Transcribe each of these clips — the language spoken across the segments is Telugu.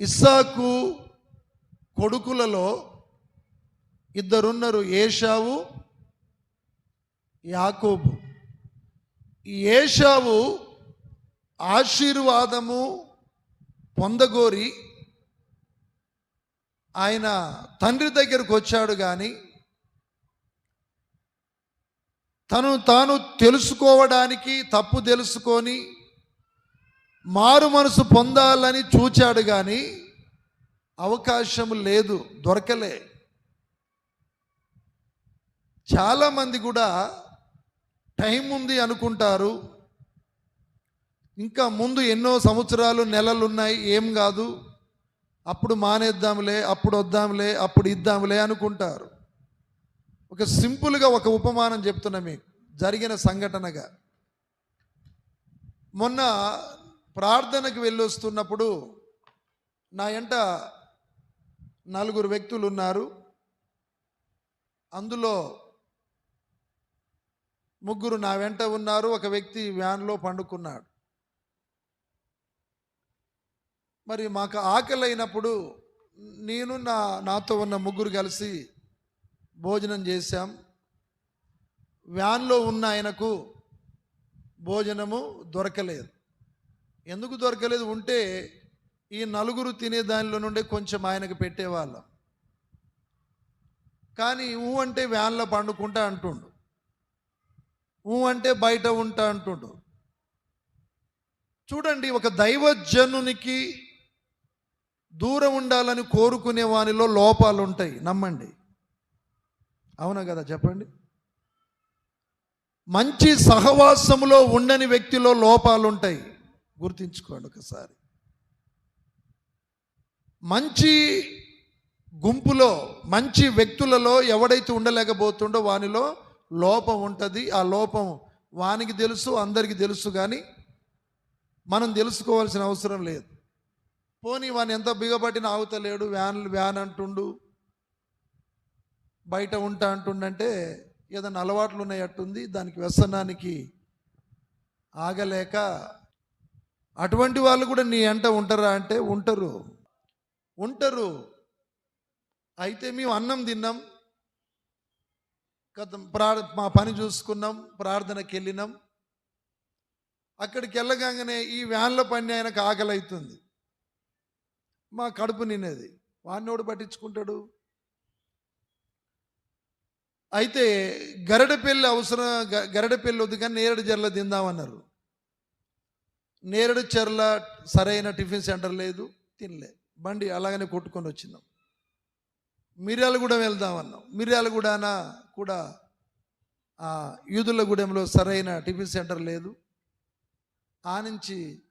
ఇస్సాకు కొడుకులలో ఇద్దరున్నారు ఏషావు యాకోబు. ఏషావు ఆశీర్వాదము పొందగోరి ఆయన తండ్రి దగ్గరకు వచ్చాడు కానీ తను తాను తెలుసుకోవడానికి తప్పు తెలుసుకొని మారు మనసు పొందాలని చూచాడు కానీ అవకాశం లేదు దొరకలే. చాలామంది కూడా టైం ఉంది అనుకుంటారు. ఇంకా ముందు ఎన్నో సంవత్సరాలు నెలలు ఉన్నాయి ఏం కాదు. అప్పుడు మానేద్దాంలే అప్పుడు వద్దాంలే అప్పుడు ఇద్దాంలే అనుకుంటారు. ఒక సింపుల్గా ఒక ఉపమానం చెప్తున్నా మీకు. జరిగిన సంఘటనగా. మొన్న ప్రార్థనకు వెళ్ళొస్తున్నప్పుడు నా ఎంట నలుగురు వ్యక్తులు ఉన్నారు అందులో ముగ్గురు నా వెంట ఉన్నారు. ఒక వ్యక్తి వ్యాన్లో పండుకున్నాడు. మరి మాకు ఆకలి అయినప్పుడు నేను నా నాతో ఉన్న ముగ్గురు కలిసి భోజనం చేశాం. వ్యాన్లో ఉన్న ఆయనకు భోజనము దొరకలేదు. ఎందుకు దొరకలేదు ఉంటే ఈ నలుగురు తినే దానిలో నుండి కొంచెం ఆయనకు పెట్టేవాళ్ళం. కానీ ఊ అంటే వ్యాన్లో పండుకుంటా అంటుండు. ఊ అంటే బయట ఉంటా అంటుండు. చూడండి ఒక దైవజనునికి దూరం ఉండాలని కోరుకునే వానిలో లోపాలు ఉంటాయి నమ్మండి. అవునా కదా? చెప్పండి. మంచి సహవాసములో ఉండని వ్యక్తిలో లోపాలు ఉంటాయి గుర్తించుకోండి ఒకసారి. మంచి గుంపులో మంచి వ్యక్తులలో ఎవడైతే ఉండలేకపోతుండో వానిలో లోపం ఉంటుంది. ఆ లోపం వానికి తెలుసు అందరికీ తెలుసు కానీ మనం తెలుసుకోవాల్సిన అవసరం లేదు. పోనీ వాని ఎంత బిగబట్టిన ఆగుతలేడు వ్యాన్ వ్యాన్ అంటుండు బయట ఉంటా అంటుండంటే ఏదైనా అలవాట్లు ఉన్నాయట్టుంది దానికి వ్యసనానికి ఆగలేక అటువంటి వాళ్ళు కూడా నీ అంట ఉంటారా అంటే ఉంటారు. ఉంటారు. అయితే మేము అన్నం తిన్నాం. గత ప్రా మా పని చూసుకున్నాం ప్రార్థనకి వెళ్ళినాం. అక్కడికి వెళ్ళగానే ఈ వ్యాన్ల పని ఆయనకు ఆకలి అవుతుంది మా కడుపు నిన్నది వాడినోడు పట్టించుకుంటాడు? అయితే గరడ అవసరం గ- వద్దు కానీ నేరడు జర్ల తిందామన్నారు నేరడు చెర్ల సరైన టిఫిన్ సెంటర్ లేదు తినలే బండి అలాగనే కొట్టుకొని వచ్చినాం మిర్యాలగూడెం వెళ్దామన్నాం. మిర్యాలగూడన కూడా ఆ యూదులగూడెంలో సరైన టిఫిన్ సెంటర్ లేదు. ఆ నుంచి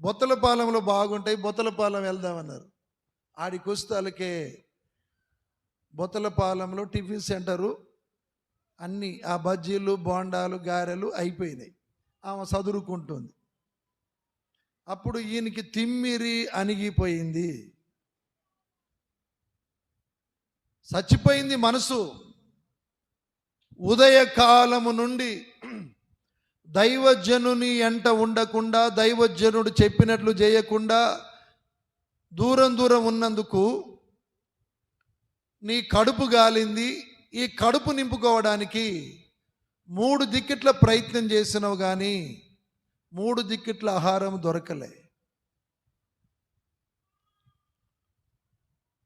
బొత్తలపాలెంలో బాగుంటాయి బొత్తలపాలెం వెళ్దామన్నారు. ఆడికి వస్తాలకే బొత్తలపాలెంలో టిఫిన్ సెంటరు అన్నీ ఆ బజ్జీలు బోండాలు గారెలు అయిపోయినాయి. ఆమె చదురుకుంటుంది అప్పుడు ఈయనకి తిమ్మిరి అణిగిపోయింది. చచ్చిపోయింది మనసు. ఉదయకాలము నుండి దైవజనుని ఎంట ఉండకుండా దైవజనుడు చెప్పినట్లు చేయకుండా దూరం దూరం ఉన్నందుకు నీ కడుపు గాలింది. ఈ కడుపు నింపుకోవడానికి మూడు దిక్కిట్ల ప్రయత్నం చేసినావు కానీ మూడు దిక్కిట్ల ఆహారం దొరకలే.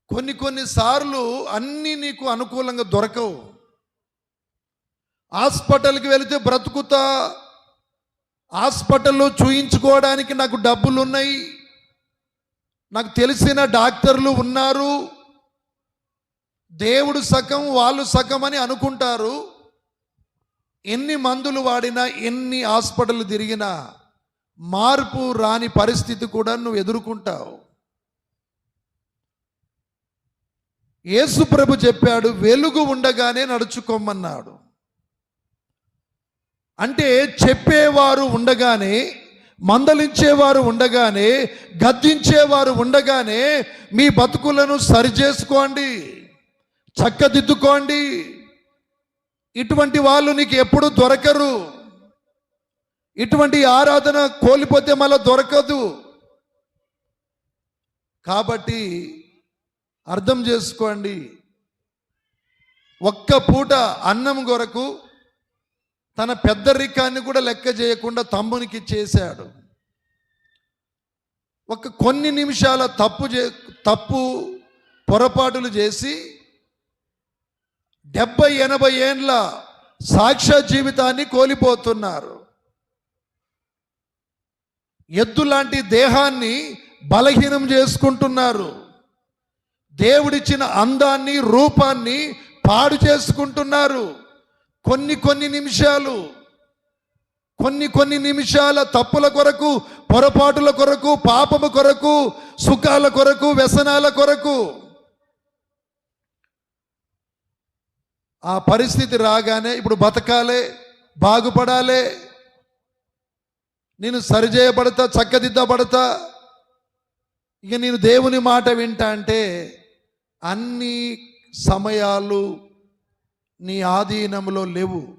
కొన్ని కొన్ని సార్లు అన్నీ నీకు అనుకూలంగా దొరకవు. హాస్పిటల్కి వెళితే బ్రతుకుతా హాస్పిటల్లో చూయించుకోవడానికి నాకు డబ్బులు ఉన్నాయి నాకు తెలిసిన డాక్టర్లు ఉన్నారు దేవుడు సగం వాళ్ళు సగం అని అనుకుంటారు. ఎన్ని మందులు వాడినా ఎన్ని హాస్పిటల్ తిరిగినా మార్పు రాని పరిస్థితి కూడా నువ్వు ఎదుర్కొంటావు. యేసుప్రభు చెప్పాడు వెలుగు ఉండగానే నడుచుకోమన్నాడు. అంటే చెప్పేవారు ఉండగానే మందలించేవారు ఉండగానే గద్దించేవారు ఉండగానే మీ బతుకులను సరిచేసుకోండి చక్కదిద్దుకోండి. ఇటువంటి వాళ్ళు నీకు ఎప్పుడు దొరకరు. ఇటువంటి ఆరాధన కోల్పోతే మళ్ళీ దొరకదు. కాబట్టి అర్థం చేసుకోండి. ఒక్క పూట అన్నం కొరకు తన పెద్దరికాన్ని కూడా లెక్క చేయకుండా తమ్మునికి చేశాడు. ఒక కొన్ని నిమిషాల తప్పు చే తప్పు పొరపాటులు చేసి డెబ్బై ఎనభై ఏండ్ల సాక్ష్య జీవితాన్ని కోల్పోతున్నారు. ఎద్దు లాంటి దేహాన్ని బలహీనం చేసుకుంటున్నారు. దేవుడిచ్చిన అందాన్ని రూపాన్ని పాడు చేసుకుంటున్నారు. కొన్ని కొన్ని నిమిషాలు కొన్ని కొన్ని నిమిషాల తప్పుల కొరకు పొరపాటుల కొరకు పాపము కొరకు సుఖాల కొరకు వ్యసనాల కొరకు ఆ పరిస్థితి రాగానే ఇప్పుడు బతకాలే బాగుపడాలే. నేను సరిచేయబడతా చక్కదిద్దబడతా. ఇక నేను దేవుని మాట వింటా అంటే అన్ని సమయాలు నీ ఆధీనంలో లేవు.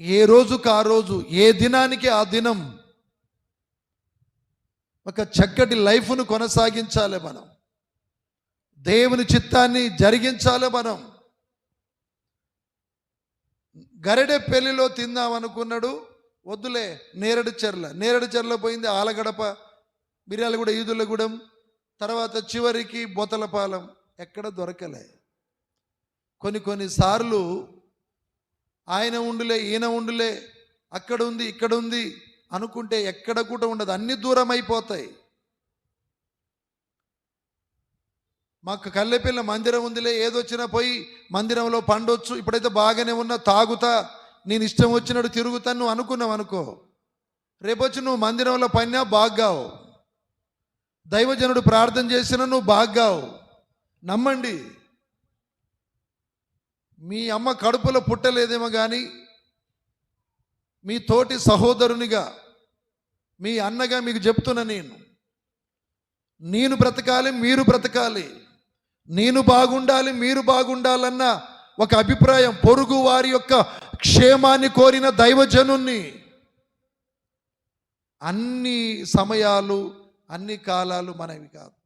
ఏ రోజుకు ఆ రోజు ఏ దినానికి ఆ దినం? ఒక చక్కటి లైఫ్ను కొనసాగించాలి మనం. దేవుని చిత్తాన్ని జరిగించాలి మనం. గరిడె పెళ్ళిలో తిందాం అనుకున్నాడు. వద్దులే నేరడు చెర్ల. నేరడు చెర్ల పోయింది ఆలగడప మిర్యాలగూడ ఈదులగూడెం తర్వాత చివరికి బొతలపాలెం. ఎక్కడ దొరకలే. కొన్ని కొన్ని సార్లు ఆయన ఉండులే ఈయన ఉండులే అక్కడ ఉంది ఇక్కడ ఉంది అనుకుంటే ఎక్కడ కూడా ఉండదు. అన్ని దూరం అయిపోతాయి మాకు కల్లెపిల్ల మందిరం ఉందిలే ఏదొచ్చినా పోయి మందిరంలో పండొచ్చు. ఇప్పుడైతే బాగానే ఉన్నా తాగుతా. నేను ఇష్టం వచ్చినట్టు తిరుగుతాను నువ్వు అనుకున్నావు అనుకో. రేపొచ్చి నువ్వు మందిరంలో పన్నా బాగావు దైవజనుడు ప్రార్థన చేసినా నువ్వు బాగావు నమ్మండి. మీ అమ్మ కడుపులో పుట్టలేదేమో కానీ మీ తోటి సహోదరునిగా మీ అన్నగా మీకు చెప్తున్నా నేను. నేను బ్రతకాలి మీరు బ్రతకాలి. నేను బాగుండాలి మీరు బాగుండాలన్న ఒక అభిప్రాయం. పొరుగు వారి యొక్క క్షేమాన్ని కోరిన దైవజనుణ్ణి. అన్ని సమయాలు అన్ని కాలాలు మనవి కాదు.